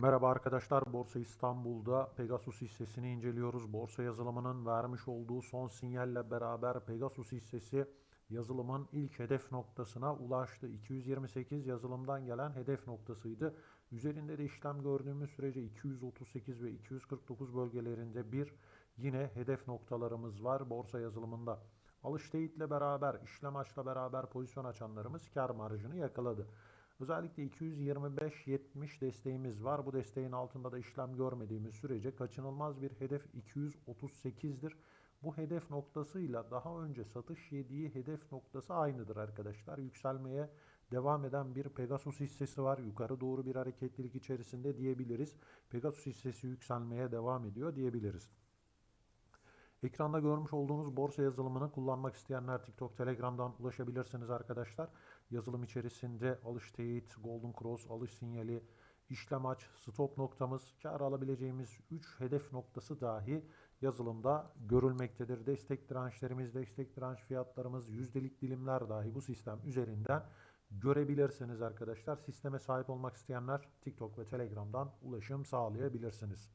Merhaba arkadaşlar, Borsa İstanbul'da Pegasus hissesini inceliyoruz. Borsa yazılımının vermiş olduğu son sinyalle beraber Pegasus hissesi yazılımın ilk hedef noktasına ulaştı. 228 yazılımdan gelen hedef noktasıydı. Üzerinde de işlem gördüğümüz sürece 238 ve 249 bölgelerinde bir yine hedef noktalarımız var borsa yazılımında. Alış ile beraber, işlem açla beraber pozisyon açanlarımız kar marjını yakaladı. Özellikle 225-70 desteğimiz var. Bu desteğin altında da işlem görmediğimiz sürece kaçınılmaz bir hedef 238'dir. Bu hedef noktasıyla daha önce satış yediği hedef noktası aynıdır arkadaşlar. Yükselmeye devam eden bir Pegasus hissesi var. Yukarı doğru bir hareketlilik içerisinde diyebiliriz. Pegasus hissesi yükselmeye devam ediyor diyebiliriz. Ekranda görmüş olduğunuz borsa yazılımını kullanmak isteyenler TikTok, Telegram'dan ulaşabilirsiniz arkadaşlar. Yazılım içerisinde alış teyit, golden cross, alış sinyali, işlem aç, stop noktamız, kar alabileceğimiz 3 hedef noktası dahi yazılımda görülmektedir. Destek dirençlerimiz, destek direnç fiyatlarımız, yüzdelik dilimler dahi bu sistem üzerinden görebilirsiniz arkadaşlar. Sisteme sahip olmak isteyenler TikTok ve Telegram'dan ulaşım sağlayabilirsiniz.